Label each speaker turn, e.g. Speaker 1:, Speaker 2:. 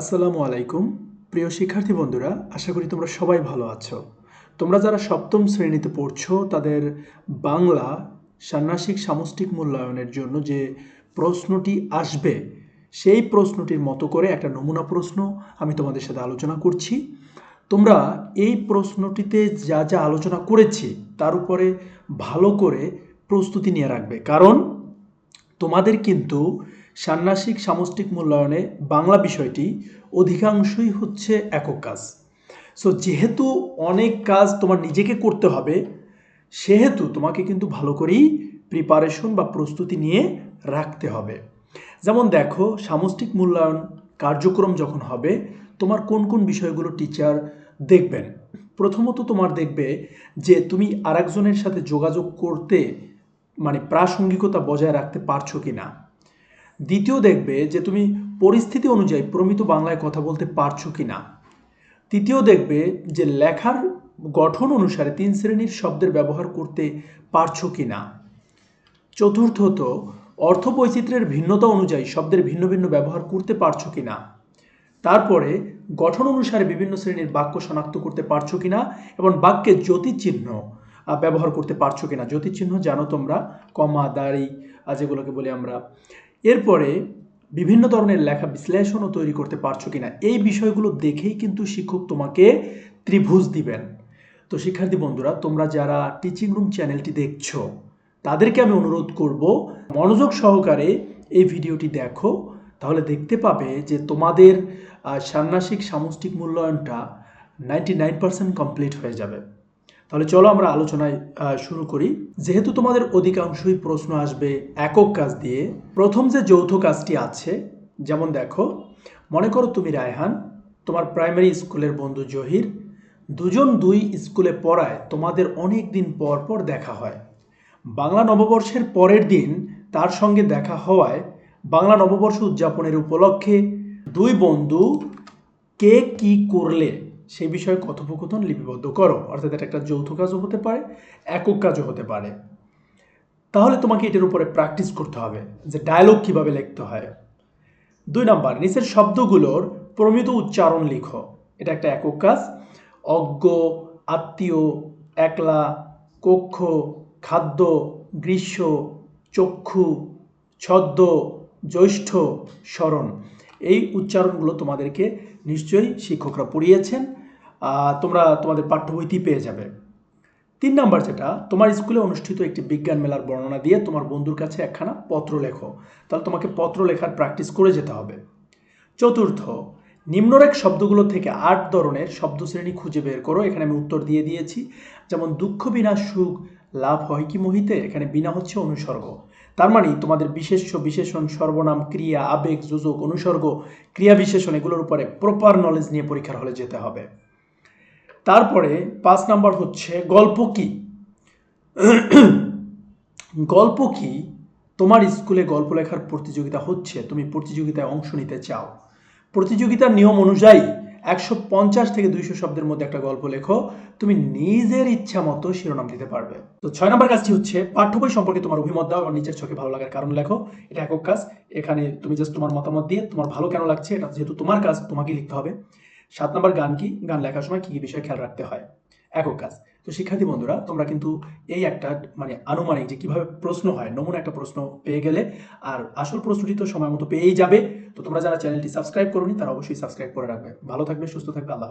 Speaker 1: আসসালামু আলাইকুম। প্রিয় শিক্ষার্থী বন্ধুরা, আশা করি তোমরা সবাই ভালো আছো। তোমরা যারা সপ্তম শ্রেণীতে পড়ছো, তাদের বাংলা ষান্মাসিক সামষ্টিক মূল্যায়নের জন্য যে প্রশ্নটি আসবে, সেই প্রশ্নটির মতো করে একটা নমুনা প্রশ্ন আমি তোমাদের সাথে আলোচনা করছি। তোমরা এই প্রশ্নটিতে যা যা আলোচনা করেছি, তার উপরে ভালো করে প্রস্তুতি নিয়ে রাখবে। কারণ তোমাদের কিন্তু ষান্মাসিক সামষ্টিক মূল্যায়নে বাংলা বিষয়টি অধিকাংশই হচ্ছে একক কাজ। সো যেহেতু অনেক কাজ তোমার নিজেকে করতে হবে, সেহেতু তোমাকে কিন্তু ভালো করেই প্রিপারেশন বা প্রস্তুতি নিয়ে রাখতে হবে। যেমন দেখো, সামষ্টিক মূল্যায়ন কার্যক্রম যখন হবে, তোমার কোন কোন বিষয়গুলো টিচার দেখবেন? প্রথমত তোমার দেখবে যে তুমি আরেকজনের সাথে যোগাযোগ করতে মানে প্রাসঙ্গিকতা বজায় রাখতে পারছ কি না দ্বিতীয় দেখবে যে তুমি পরিস্থিতি অনুযায়ী প্রমিত বাংলায় কথা বলতে পারছ কি না তৃতীয় দেখবে যে লেখার গঠন অনুসারে তিন শ্রেণির শব্দের ব্যবহার করতে পারছ কি না চতুর্থত অর্থ বৈচিত্র্যের ভিন্নতা অনুযায়ী শব্দের ভিন্ন ভিন্ন ব্যবহার করতে পারছ কি না তারপরে, গঠন অনুসারে বিভিন্ন শ্রেণির বাক্য শনাক্ত করতে পারছ কিনা এবং বাক্যে জ্যোতিচিহ্ন ব্যবহার করতে পারছ কি না জ্যোতিচিহ্ন জানো তোমরা, কমা, দাড়ি যেগুলোকে বলি আমরা। এরপরে বিভিন্ন ধরনের লেখা বিশ্লেষণও তৈরি করতে পারছ কিনা, এই বিষয়গুলো দেখেই কিন্তু শিক্ষক তোমাকে ত্রিভুজ দিবেন। তো শিক্ষার্থী বন্ধুরা, তোমরা যারা টিচিং রুম চ্যানেলটি দেখছ, তাদেরকে আমি অনুরোধ করব, মনোযোগ সহকারে এই ভিডিওটি দেখো। তাহলে দেখতে পাবে যে তোমাদের ষান্মাসিক সামষ্টিক মূল্যায়নটা নাইনটি নাইন পার্সেন্ট কমপ্লিট হয়ে যাবে। তাহলে চলো আমরা আলোচনায় শুরু করি। যেহেতু তোমাদের অধিকাংশই প্রশ্ন আসবে একক কাজ দিয়ে, প্রথম যে যৌথ কাজটি আছে, যেমন দেখো, মনে করো তুমি রায়হান, তোমার প্রাইমারি স্কুলের বন্ধু জহির, দুজন দুই স্কুলে পড়ায় তোমাদের অনেক দিন পর পর দেখা হয়। বাংলা নববর্ষের পরের দিন তার সঙ্গে দেখা হওয়ায় বাংলা নববর্ষ উদযাপনের উপলক্ষে দুই বন্ধু কে কি করলে সেই বিষয়ে কথোপকথন লিপিবদ্ধ করো। অর্থাৎ এটা একটা যৌথ কাজও হতে পারে, একক কাজও হতে পারে। তাহলে তোমাকে এটার উপরে প্র্যাকটিস করতে হবে যে ডায়লগ কীভাবে লিখতে হয়। দুই নাম্বার, নিচের শব্দগুলোর প্রমিত উচ্চারণ লিখো। এটা একটা একক কাজ। অজ্ঞ, আত্মীয়, একলা, কক্ষ, খাদ্য, গ্রীষ্ম, চক্ষু, ছদ্ম, জ্যৈষ্ঠ, স্মরণ। এই উচ্চারণগুলো তোমাদেরকে নিশ্চয়ই শিক্ষকরা পড়িয়েছেন তোমরা তোমাদের পাঠ্য বইতেই পেয়ে যাবে। তিন নাম্বার যেটা, তোমার স্কুলে অনুষ্ঠিত একটি বিজ্ঞান মেলার বর্ণনা দিয়ে তোমার বন্ধুর কাছে একখানা পত্র লেখো। তাহলে তোমাকে পত্র লেখার প্র্যাকটিস করে যেতে হবে। চতুর্থ, নিম্নরেখ শব্দগুলো থেকে আট ধরনের শব্দ শ্রেণি খুঁজে বের করো। এখানে আমি উত্তর দিয়ে দিয়েছি। যেমন, দুঃখ বিনা সুখ, লাভ হয় কি মোহিতে? এখানে বিনা হচ্ছে অনুসর্গ। তার মানে তোমাদের বিশেষ বিশেষণ, সর্বনাম, ক্রিয়া, আবেগ যোজক অনুসর্গ, ক্রিয়া বিশেষণ এগুলোর উপরে প্রপার নলেজ নিয়ে পরীক্ষার হলে যেতে হবে। তারপরে পাঁচ নাম্বার হচ্ছে গল্প কি? গল্প কি? তোমার স্কুলে গল্প লেখার প্রতিযোগিতা হচ্ছে, তুমি প্রতিযোগিতায় অংশ নিতে চাও। প্রতিযোগিতার নিয়ম অনুযায়ী একশো পঞ্চাশ থেকে দুইশো শব্দের মধ্যে একটা গল্প লেখো। তুমি নিজের ইচ্ছা মতো শিরোনাম দিতে পারবে। তো ছয় নম্বর কাজটি হচ্ছে, পাঠ্য বই সম্পর্কে তোমার অভিমত দাও এবং নিজের চোখে ভালো লাগার কারণ লেখো। এটা একক কাজ। এখানে তুমি জাস্ট তোমার মতামত দিয়ে তোমার ভালো কেন লাগছে, এটা যেহেতু তোমার কাজ তোমাকে লিখতে হবে। সাত নম্বর গান কি? গান লেখার সময় কি কি বিষয়ে খেয়াল রাখতে হয়? একক কাজ। তো শিক্ষার্থী বন্ধুরা, তোমরা কিন্তু এই একটা মানে আনুমানিক যে কীভাবে প্রশ্ন হয়, নমুনা একটা প্রশ্ন পেয়ে গেলে, আর আসল প্রশ্নটি তো সময় মতো পেয়েই যাবে। তো তোমরা যারা চ্যানেলটি সাবস্ক্রাইব করোনি, তারা অবশ্যই সাবস্ক্রাইব করে রাখবে। ভালো থাকবে, সুস্থ থাকবে, আল্লাহ।